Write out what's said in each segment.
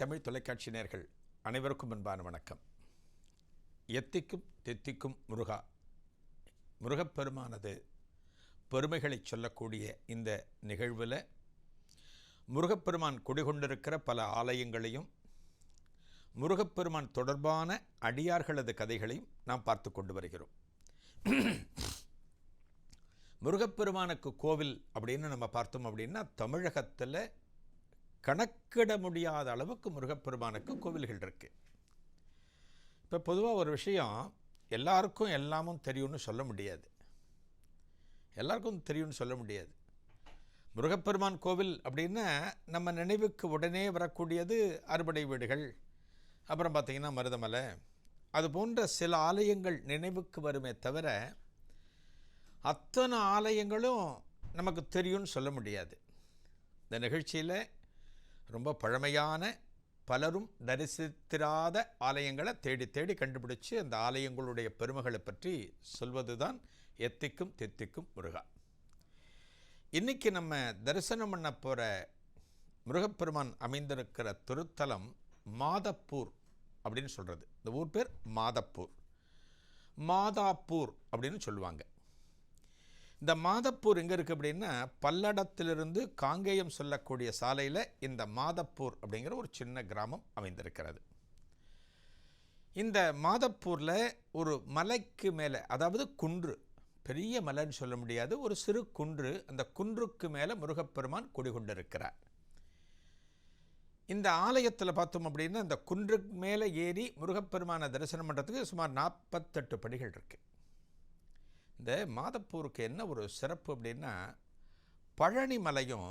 தமிழ் தொலைக்காட்சி நேர்கள் அனைவருக்கும் அன்பான வணக்கம். எத்திக்கும் தெத்திக்கும் முருகா. முருகப்பெருமானது பெருமைகளை சொல்லக்கூடிய இந்த நிகழ்வில் முருகப்பெருமான் குடிகொண்டிருக்கிற பல ஆலயங்களையும் முருகப்பெருமான் தொடர்பான அடியார்களது கதைகளையும் நாம் பார்த்து கொண்டு வருகிறோம். முருகப்பெருமானுக்கு கோவில் அப்படின்னு நம்ம பார்த்தோம் அப்படின்னா தமிழகத்தில் கணக்கிட முடியாத அளவுக்கு முருகப்பெருமானுக்கு கோவில்கள் இருக்குது இப்போ பொதுவாக ஒரு விஷயம் எல்லாருக்கும் எல்லாமும் தெரியும்னு சொல்ல முடியாது. எல்லாருக்கும் தெரியும்னு சொல்ல முடியாது. முருகப்பெருமான் கோவில் அப்படின்னா நம்ம நினைவுக்கு உடனே வரக்கூடியது அறுபடை வீடுகள் அப்புறம் பார்த்திங்கன்னா மருதமலை. அது போன்ற சில ஆலயங்கள் நினைவுக்கு வருமே தவிர அத்தனை ஆலயங்களும் நமக்கு தெரியும்னு சொல்ல முடியாது. இந்த நிகழ்ச்சியில் ரொம்ப பழமையான பலரும் தரிசித்திராத ஆலயங்களை தேடி தேடி கண்டுபிடிச்சு அந்த ஆலயங்களுடைய பெருமைகளை பற்றி சொல்வது தான் எத்திக்கும் தித்திக்கும் முருகா. இன்றைக்கி நம்ம தரிசனம் பண்ண போகிற முருகப்பெருமான் அமைந்திருக்கிற திருத்தலம் மாதப்பூர் அப்படின்னு சொல்கிறது இந்த ஊர் பேர் மாதப்பூர். மாதாப்பூர் அப்படின்னு சொல்லுவாங்க. இந்த மாதப்பூர் எங்கே இருக்குது அப்படின்னா பல்லடத்திலிருந்து காங்கேயம் சொல்லக்கூடிய சாலையில் இந்த மாதப்பூர் அப்படிங்கிற ஒரு சின்ன கிராமம் அமைந்திருக்கிறது. இந்த மாதப்பூரில் ஒரு மலைக்கு மேலே அதாவது குன்று பெரிய மலைன்னு சொல்ல முடியாது ஒரு சிறு குன்று அந்த குன்றுக்கு மேலே முருகப்பெருமான் குடிகொண்டிருக்கிறார். இந்த ஆலயத்தில் பார்த்தோம் அப்படின்னா இந்த குன்றுக்கு மேலே ஏறி முருகப்பெருமானை தரிசனம் பண்ணுறதுக்கு சுமார் நாற்பத்தெட்டு படிகள் இருக்குது இந்த மாதப்பூருக்கு என்ன ஒரு சிறப்பு அப்படின்னா பழனி மலையும்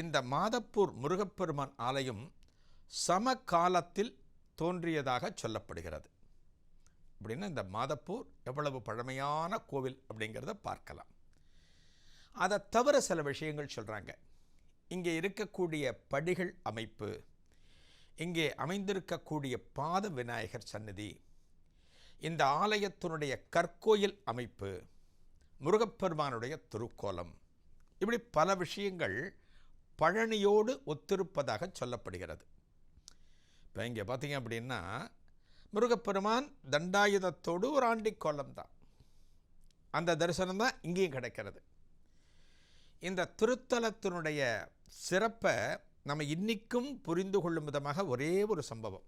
இந்த மாதப்பூர் முருகப்பெருமான் ஆலயம் சம காலத்தில் தோன்றியதாக சொல்லப்படுகிறது. அப்படின்னா இந்த மாதப்பூர் எவ்வளவு பழமையான கோவில் அப்படிங்கிறத பார்க்கலாம். அதை தவிர சில விஷயங்கள் சொல்கிறாங்க இங்கே இருக்கக்கூடிய படிகள் அமைப்பு இங்கே அமைந்திருக்கக்கூடிய பாத விநாயகர் சன்னதி இந்த ஆலயத்தினுடைய கற்கோயில் அமைப்பு முருகப்பெருமானுடைய திருக்கோலம். இப்படி பல விஷயங்கள் பழனியோடு ஒத்திருப்பதாக சொல்லப்படுகிறது. இப்போ இங்கே பார்த்தீங்க அப்படின்னா முருகப்பெருமான் தண்டாயுதத்தோடு ஒரு ஆண்டி கோலம் தான். அந்த தரிசனம் தான் இங்கேயும் கிடைக்கிறது. இந்த திருத்தலத்தினுடைய சிறப்பை நம்ம இன்றைக்கும் புரிந்து கொள்ளும் விதமாக ஒரே ஒரு சம்பவம்.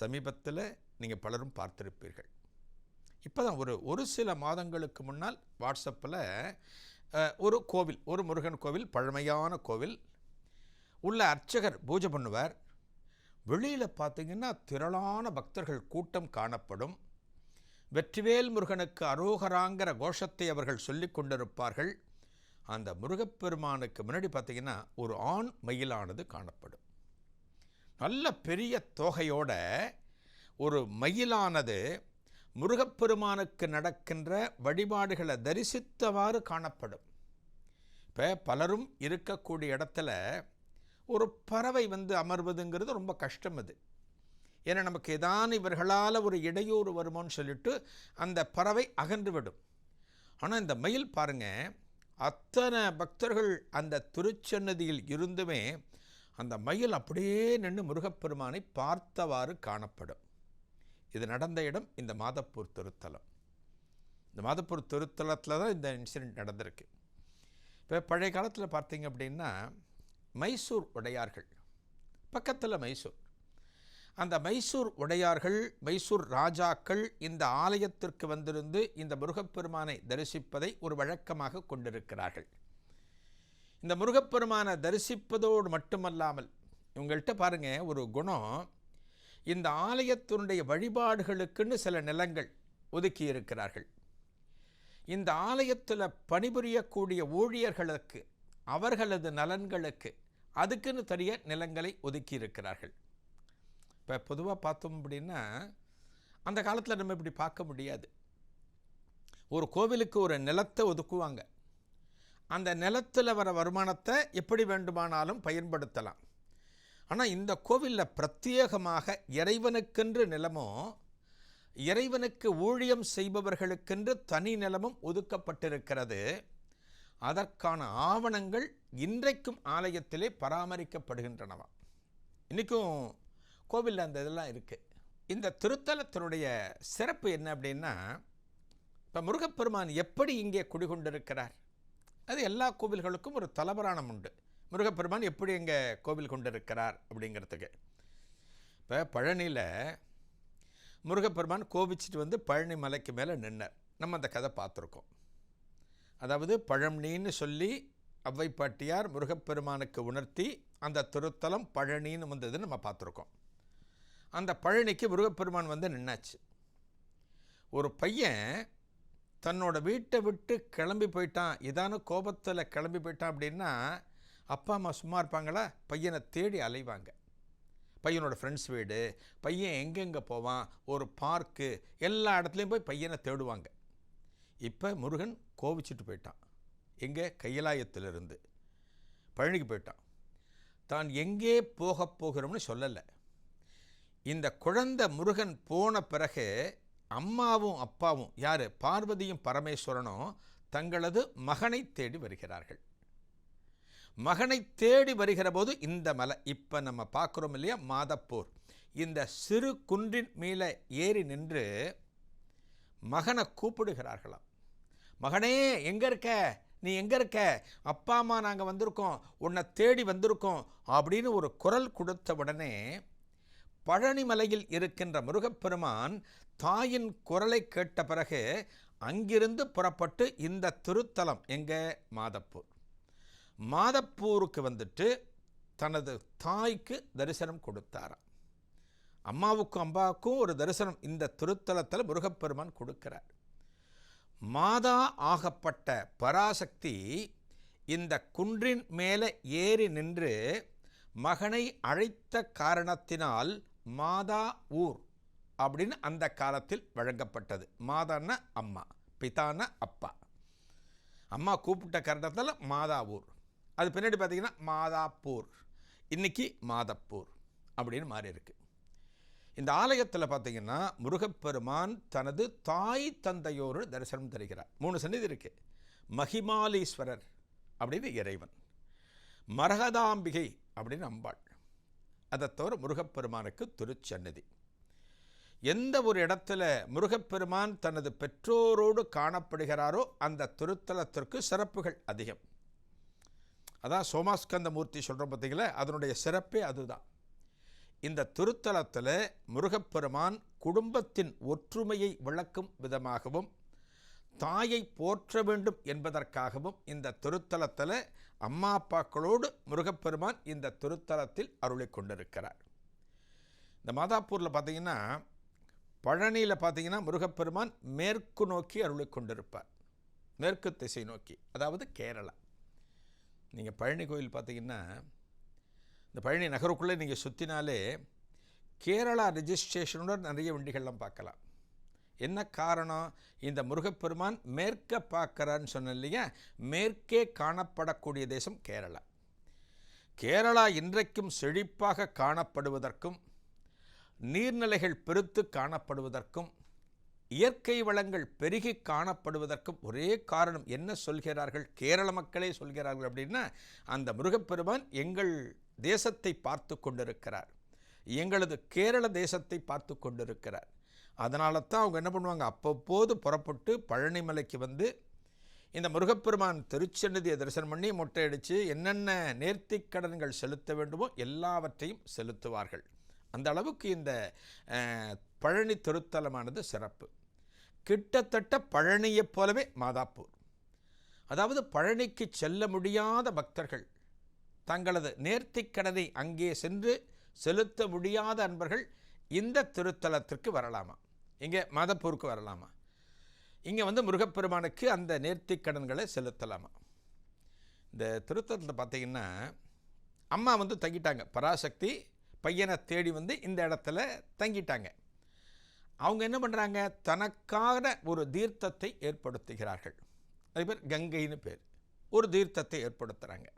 சமீபத்தில் நீங்கள் பலரும் பார்த்திருப்பீர்கள். இப்போ தான் ஒரு ஒரு சில மாதங்களுக்கு முன்னால் வாட்ஸ்அப்பில் ஒரு கோவில் ஒரு முருகன் கோவில் பழமையான கோவில் உள்ள அர்ச்சகர் பூஜை பண்ணுவார். வெளியில் பார்த்தீங்கன்னா திரளான பக்தர்கள் கூட்டம் காணப்படும். வெற்றிவேல் முருகனுக்கு அரோகராங்கிற கோஷத்தை அவர்கள் சொல்லி கொண்டிருப்பார்கள். அந்த முருகப்பெருமானுக்கு முன்னாடி பார்த்தீங்கன்னா ஒரு ஆண் மயிலானது காணப்படும். நல்ல பெரிய தொகையோட ஒரு மயிலானது முருகப்பெருமானுக்கு நடக்கின்ற வழிபாடுகளை தரிசித்தவாறு காணப்படும். இப்போ பலரும் இருக்கக்கூடிய இடத்துல ஒரு பறவை வந்து அமர்வதுங்கிறது ரொம்ப கஷ்டம் அது. ஏன்னா நமக்கு ஏதான் இவர்களால் ஒரு இடையூறு வருமோன்னு சொல்லிட்டு அந்த பறவை அகன்று விடும் ஆனால் இந்த மயில் பாருங்கள் அத்தனை பக்தர்கள் அந்த திருச்சன்னதியில் இருந்துமே அந்த மயில் அப்படியே நின்று முருகப்பெருமானை பார்த்தவாறு காணப்படும். இது நடந்த இடம் இந்த மாதப்பூர் திருத்தலம். இந்த மாதப்பூர் திருத்தலத்தில் தான் இந்த இன்சிடெண்ட் நடந்திருக்கு. இப்போ பழைய காலத்தில் பார்த்தீங்க அப்படின்னா மைசூர் உடையார்கள் பக்கத்தில் மைசூர். அந்த மைசூர் உடையார்கள் மைசூர் ராஜாக்கள் இந்த ஆலயத்திற்கு வந்திருந்து இந்த முருகப்பெருமானை தரிசிப்பதை ஒரு வழக்கமாக கொண்டிருக்கிறார்கள். இந்த முருகப்பெருமானை தரிசிப்பதோடு மட்டுமல்லாமல் இவங்கள்ட்ட பாருங்கள் ஒரு குணம் இந்த ஆலயத்தினுடைய வழிபாடுகளுக்குன்னு சில நிலங்கள் ஒதுக்கி இருக்கிறார்கள் இந்த ஆலயத்தில் பணிபுரியக்கூடிய ஊழியர்களுக்கு அவர்களது நலன்களுக்கு அதுக்குன்னு தெரிய நிலங்களை ஒதுக்கி இருக்கிறார்கள் இப்போ பொதுவாக பார்த்தோம் அப்படின்னா அந்த காலத்தில் நம்ம இப்படி பார்க்க முடியாது. ஒரு கோவிலுக்கு ஒரு நிலத்தை ஒதுக்குவாங்க. அந்த நிலத்தில் வர வருமானத்தை எப்படி வேண்டுமானாலும் பயன்படுத்தலாம். ஆனால் இந்த கோவிலில் பிரத்யேகமாக இறைவனுக்கென்று நிலமும் இறைவனுக்கு ஊழியம் செய்பவர்களுக்கென்று தனி நிலமும் ஒதுக்கப்பட்டிருக்கிறது. அதற்கான ஆவணங்கள் இன்றைக்கும் ஆலயத்திலே பராமரிக்கப்படுகின்றனவா? இன்றைக்கும் கோவிலில் அந்த இதெல்லாம் இருக்குது இந்த திருத்தலத்தினுடைய சிறப்பு என்ன அப்படின்னா இப்போ முருகப்பெருமான் எப்படி இங்கே குடிகொண்டிருக்கிறார்? அது எல்லா கோவில்களுக்கும் ஒரு தலபராணம் உண்டு. முருகப்பெருமான் எப்படி எங்கள் கோவில் கொண்டிருக்கிறார் அப்படிங்கிறதுக்கு. இப்போ பழனியில் முருகப்பெருமான் கோபிச்சுட்டு வந்து பழனி மலைக்கு மேலே நின்னார். நம்ம அந்த கதை பார்த்துருக்கோம். அதாவது பழம்னின்னு சொல்லி அவ்வைப்பாட்டியார் முருகப்பெருமானுக்கு உணர்த்தி அந்த திருத்தலம் பழனின்னு வந்ததுன்னு நம்ம பார்த்துருக்கோம். அந்த பழனிக்கு முருகப்பெருமான் வந்து நின்னாச்சு. ஒரு பையன் தன்னோட வீட்டை விட்டு கிளம்பி போயிட்டான். இதான கோபத்தில் கிளம்பி போயிட்டான் அப்படின்னா அப்பா அம்மா சும்மா இருப்பாங்களா? பையனை தேடி அலைவாங்க. பையனோட ஃப்ரெண்ட்ஸ் வீடு பையன் எங்கெங்கே போவான் ஒரு பார்க்கு எல்லா இடத்துலையும் போய் பையனை தேடுவாங்க. இப்போ முருகன் கோவிச்சிட்டு போயிட்டான். எங்கே? கைலாயத்திலிருந்து. பழனிக்கு போயிட்டான். தான் எங்கே போகப் போகிறோம்னு சொல்லலை. இந்த குழந்தை முருகன் போன பிறகு அம்மாவும் அப்பாவும் யார்? பார்வதியும் பரமேஸ்வரனும் தங்களது மகனை தேடி வருகிறார்கள். மகனை தேடி வருகிற போது இந்த மலை. இப்போ நம்ம பார்க்குறோம் இல்லையா? மாதப்பூர். இந்த சிறு குன்றின் மேலே ஏறி நின்று மகனை கூப்பிடுகிறார்களாம். மகனே எங்கே இருக்க? நீ எங்கே இருக்க? அப்பா அம்மா நாங்கள் வந்திருக்கோம். உன்னை தேடி வந்திருக்கோம். அப்படின்னு ஒரு குரல் கொடுத்த உடனே பழனிமலையில் இருக்கின்ற முருகப்பெருமான் தாயின் குரலை கேட்ட பிறகு அங்கிருந்து புறப்பட்டு இந்த திருத்தலம். எங்கே? மாதப்பூர். மாதப்பூருக்கு வந்துட்டு தனது தாய்க்கு தரிசனம் கொடுத்தாராம். அம்மாவுக்கும் அம்பாவுக்கும் ஒரு தரிசனம் இந்த திருத்தலத்தில் முருகப்பெருமான் கொடுக்கிறார். மாதா ஆகப்பட்ட பராசக்தி இந்த குன்றின் மேலே ஏறி நின்று மகனை அழைத்த காரணத்தினால் மாதா ஊர் அப்படின்னு அந்த காலத்தில் வழங்கப்பட்டது. மாதான்னா அம்மா பிதான அப்பா. அம்மா கூப்பிட்ட காரணத்தில் மாதா ஊர். அது பின்னாடி பார்த்தீங்கன்னா மாதாப்பூர். இன்னைக்கு மாதப்பூர் அப்படின்னு மாறி இருக்கு. இந்த ஆலயத்தில் பார்த்தீங்கன்னா முருகப்பெருமான் தனது தாய் தந்தையோடு தரிசனம் தருகிறார். மூணு சன்னிதி இருக்கு. மகிமாலீஸ்வரர் அப்படின்னு இறைவன். மரகதாம்பிகை அப்படின்னு அம்பாள். அதை தவிர முருகப்பெருமானுக்கு திருச்சன்னதி எந்த ஒரு இடத்துல முருகப்பெருமான் தனது பெற்றோரோடு காணப்படுகிறாரோ அந்த திருத்தலத்திற்கு சிறப்புகள் அதிகம். அதான் சோமாஸ்கந்த மூர்த்தி சொல்கிறோம் பார்த்தீங்களா? அதனுடைய சிறப்பே அதுதான். இந்த திருத்தலத்தில் முருகப்பெருமான் குடும்பத்தின் ஒற்றுமையை விளக்கும் விதமாகவும் தாயை போற்ற வேண்டும் என்பதற்காகவும் இந்த திருத்தலத்தில் அம்மா அப்பாக்களோடு முருகப்பெருமான் இந்த திருத்தலத்தில் அருளை கொண்டிருக்கிறார். இந்த மாதாப்பூரில் பார்த்தீங்கன்னா பழனியில் பார்த்தீங்கன்னா முருகப்பெருமான் மேற்கு நோக்கி அருளை கொண்டிருப்பார். மேற்கு திசை நோக்கி அதாவது கேரளா. நீங்கள் பழனி கோயில் பார்த்தீங்கன்னா இந்த பழனி நகருக்குள்ளே நீங்கள் சுற்றினாலே கேரளா ரெஜிஸ்ட்ரேஷனோட நிறைய வண்டிகள்லாம் பார்க்கலாம். என்ன காரணம்? இந்த முருகப்பெருமான் மேற்க பார்க்குறான்னு சொன்ன இல்லையா? மேற்கே காணப்படக்கூடிய தேசம் கேரளா. கேரளா இன்றைக்கும் செழிப்பாக காணப்படுவதற்கும் நீர்நிலைகள் பெருத்து காணப்படுவதற்கும் இயற்கை வளங்கள் பெருகி காணப்படுவதற்கும் ஒரே காரணம் என்ன சொல்கிறார்கள்? கேரள மக்களே சொல்கிறார்கள் அப்படின்னா அந்த முருகப்பெருமான் எங்கள் தேசத்தை பார்த்து கொண்டிருக்கிறார். எங்களது கேரள தேசத்தை பார்த்து கொண்டிருக்கிறார். அதனால தான் அவங்க என்ன பண்ணுவாங்க? அப்பப்போது புறப்பட்டு பழனிமலைக்கு வந்து இந்த முருகப்பெருமான் திருச்சன்னதியை தரிசனம் பண்ணி மொட்டை அடித்து என்னென்ன நேர்த்திக்கடன்கள் செலுத்த வேண்டுமோ எல்லாவற்றையும் செலுத்துவார்கள். அந்த அளவுக்கு இந்த பழனி திருத்தலமானது சிறப்பு. கிட்டத்தட்ட பழனியைப் போலவே மாதாப்பூர். அதாவது பழனிக்கு செல்ல முடியாத பக்தர்கள் தங்களது நேர்த்திக்கடனை அங்கே சென்று செலுத்த முடியாத அன்பர்கள் இந்த திருத்தலத்திற்கு வரலாமா? இங்கே மாதப்பூருக்கு வரலாமா? இங்கே வந்து முருகப்பெருமானுக்கு அந்த நேர்த்திக்கடன்களை செலுத்தலாமா? இந்த திருத்தலத்தில் பார்த்தீங்கன்னா அம்மா வந்து தங்கிட்டாங்க. பராசக்தி பையனை தேடி வந்து இந்த இடத்துல தங்கிட்டாங்க. அவங்க என்ன பண்ணுறாங்க தனக்கான ஒரு தீர்த்தத்தை ஏற்படுத்துகிறார்கள். அது பேர் கங்கைன்னு பேர். ஒரு தீர்த்தத்தை ஏற்படுத்துகிறாங்க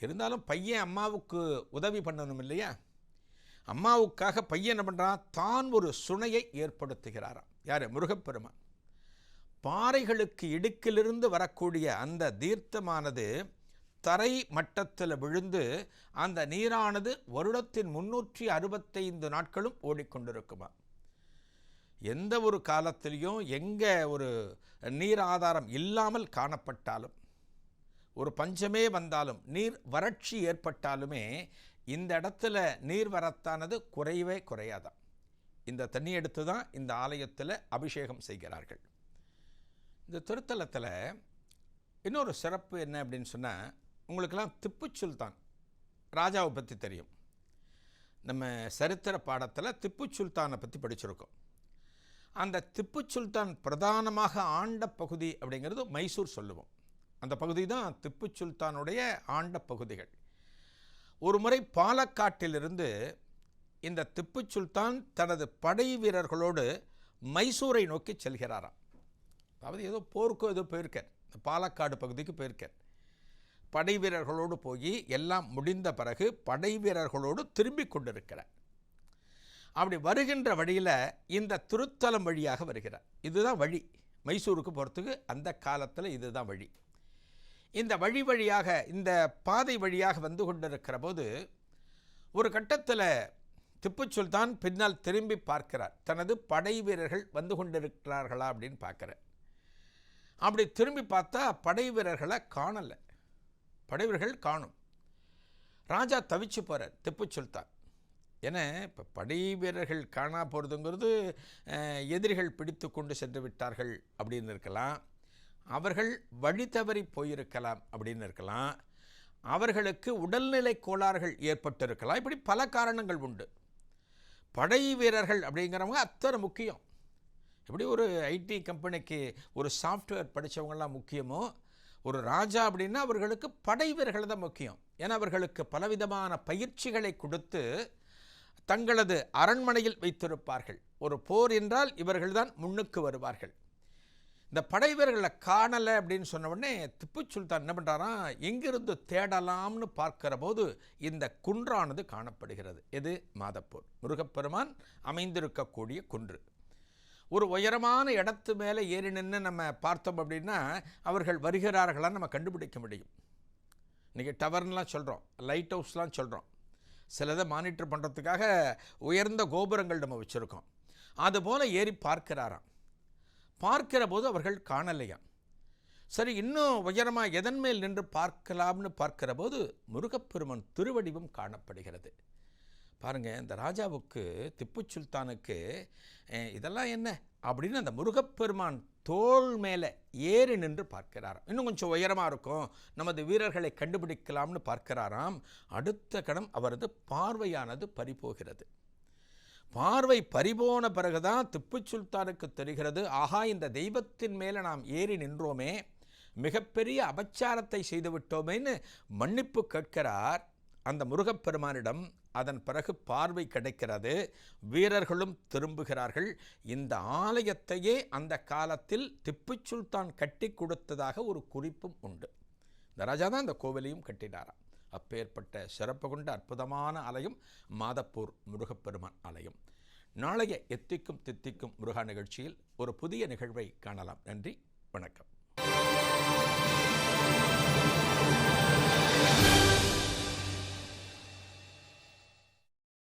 இருந்தாலும் பையன் அம்மாவுக்கு உதவி பண்ணணும் இல்லையா? அம்மாவுக்காக பையன் என்ன பண்ணுறான் தான் ஒரு சுனையை ஏற்படுத்துகிறாராம். யார்? முருகப்பெருமான். பாறைகளுக்கு இடுக்கிலிருந்து வரக்கூடிய அந்த தீர்த்தமானது தரை மட்டத்தில் விழுந்து அந்த நீரானது வருடத்தின் முன்னூற்றி அறுபத்தைந்து நாட்களும் ஓடிக்கொண்டிருக்குமா எந்த ஒரு காலத்திலையும் எங்கே ஒரு நீர் ஆதாரம் இல்லாமல் காணப்பட்டாலும் ஒரு பஞ்சமே வந்தாலும் நீர் வறட்சி ஏற்பட்டாலுமே இந்த இடத்துல நீர் வரத்தானது குறையவே குறையாதான் இந்த தண்ணி எடுத்து தான் இந்த ஆலயத்தில் அபிஷேகம் செய்கிறார்கள். இந்த திருத்தலத்தில் இன்னொரு சிறப்பு என்ன அப்படின்னு சொன்னால் உங்களுக்கெல்லாம் திப்பு சுல்தான் ராஜாவை பற்றி தெரியும். நம்ம சரித்திர பாடத்தில் திப்பு சுல்தானை பற்றி படிச்சிருக்கோம். அந்த திப்பு சுல்தான் பிரதானமாக ஆண்ட பகுதி அப்படிங்கிறது மைசூர் சொல்லுவோம். அந்த பகுதி தான் திப்பு சுல்தானுடைய ஆண்ட பகுதிகள். ஒரு முறை பாலக்காட்டிலிருந்து இந்த திப்பு சுல்தான் தனது படை வீரர்களோடு மைசூரை நோக்கி செல்கிறாராம். அதாவது ஏதோ போருக்கோ ஏதோ போயிருக்கார். இந்த பாலக்காடு பகுதிக்கு போயிருக்கார். படை வீரர்களோடு போய் எல்லாம் முடிந்த பிறகு படை வீரர்களோடு திரும்பி கொண்டிருக்கிறார். அப்படி வருகின்ற வழியில் இந்த திருத்தலம் வழியாக வருகிறார். இதுதான் வழி. மைசூருக்கு போகிறதுக்கு அந்த காலத்தில் இதுதான் வழி. இந்த வழி வழியாக இந்த பாதை வழியாக வந்து கொண்டிருக்கிற போது ஒரு கட்டத்தில் திப்பு சுல்தான் பின்னால் திரும்பி பார்க்கிறார். தனது படை வீரர்கள் வந்து கொண்டிருக்கிறார்களா அப்படின்னு பார்க்குறார். அப்படி திரும்பி பார்த்தா படை வீரர்களை காணலை. படை வீரர்கள் காணும். ராஜா தவிச்சு போகிறார் திப்பு சுல்தான். ஏன்னா இப்போ படை வீரர்கள் காணா போகிறதுங்கிறது எதிரிகள் பிடித்து கொண்டு சென்று விட்டார்கள் அப்படின்னு இருக்கலாம். அவர்கள் வழி தவறி போயிருக்கலாம் அப்படின்னு இருக்கலாம். அவர்களுக்கு உடல்நிலை கோளாறுகள் ஏற்பட்டிருக்கலாம். இப்படி பல காரணங்கள் உண்டு. படை வீரர்கள் அப்படிங்கிறவங்க அத்தனை முக்கியம். எப்படி ஒரு ஐடி கம்பெனிக்கு ஒரு சாஃப்ட்வேர் படித்தவங்களாம் முக்கியமோ ஒரு ராஜா அப்படின்னா அவர்களுக்கு படை வீரர்கள் தான் முக்கியம். ஏன்னா அவர்களுக்கு பலவிதமான பயிற்சிகளை கொடுத்து தங்களது அரண்மனையில் வைத்திருப்பார்கள். ஒரு போர் என்றால் இவர்கள்தான் முன்னுக்கு வருவார்கள். இந்த படை வீரர்களை காணலை அப்படின்னு சொன்ன உடனே திப்பு சுல்தான் என்ன பண்ணுறாராம் எங்கிருந்து தேடலாம்னு பார்க்கிற போது இந்த குன்றானது காணப்படுகிறது. எது? மாதப்பூர். முருகப்பெருமான் அமைந்திருக்கக்கூடிய குன்று. ஒரு உயரமான இடத்து மேலே ஏறி நின்று நம்ம பார்த்தோம் அப்படின்னா அவர்கள் வருகிறார்களான்னு நம்ம கண்டுபிடிக்க முடியும். இன்றைக்கி டவர்ன்லாம் சொல்கிறோம் லைட் ஹவுஸ்லாம் சொல்கிறோம் சிலதை மானிட்டர் பண்ணுறதுக்காக உயர்ந்த கோபுரங்கள் நம்ம வச்சுருக்கோம். அதுபோல் ஏறி பார்க்கிறாராம். பார்க்கிற போது அவர்கள் காணலையாம். சரி இன்னும் உயரமாக எதன் மேல் நின்று பார்க்கலாம்னு பார்க்கிற போது முருகப்பெருமன் திருவடிவம் காணப்படுகிறது. பாருங்கள் இந்த ராஜாவுக்கு திப்பு சுல்தானுக்கு இதெல்லாம் என்ன? அப்படின்னு அந்த முருகப்பெருமான் தோள் மேலே ஏறி நின்று பார்க்கிறாராம். இன்னும் கொஞ்சம் உயரமாக இருக்கும். நமது வீரர்களை கண்டுபிடிக்கலாம்னு பார்க்கிறாராம். அடுத்த கணம் அவரது பார்வையானது பறிபோகிறது. பார்வை பறிபோன பிறகுதான் திப்பு சுல்தானுக்கு தெரிகிறது ஆஹா இந்த தெய்வத்தின் மேலே நாம் ஏறி நின்றோமே. மிகப்பெரிய அபச்சாரத்தை செய்துவிட்டோமேன்னு மன்னிப்பு கேட்கிறார். அந்த முருகப்பெருமானிடம் அதன் பிறகு பார்வை கிடைக்கிறது. வீரர்களும் திரும்புகிறார்கள். இந்த ஆலயத்தையே அந்த காலத்தில் திப்பு சுல்தான் கட்டி கொடுத்ததாக ஒரு குறிப்பும் உண்டு. இந்த ராஜா தான் இந்த கோவிலையும் கட்டினாராம். அப்பேற்பட்ட சிறப்பு கொண்ட அற்புதமான ஆலயம் மாதப்பூர் முருகப்பெருமான் ஆலயம். நாளைய எத்திக்கும் தித்திக்கும் முருகா நிகழ்ச்சியில் ஒரு புதிய நிகழ்வை காணலாம். நன்றி வணக்கம்.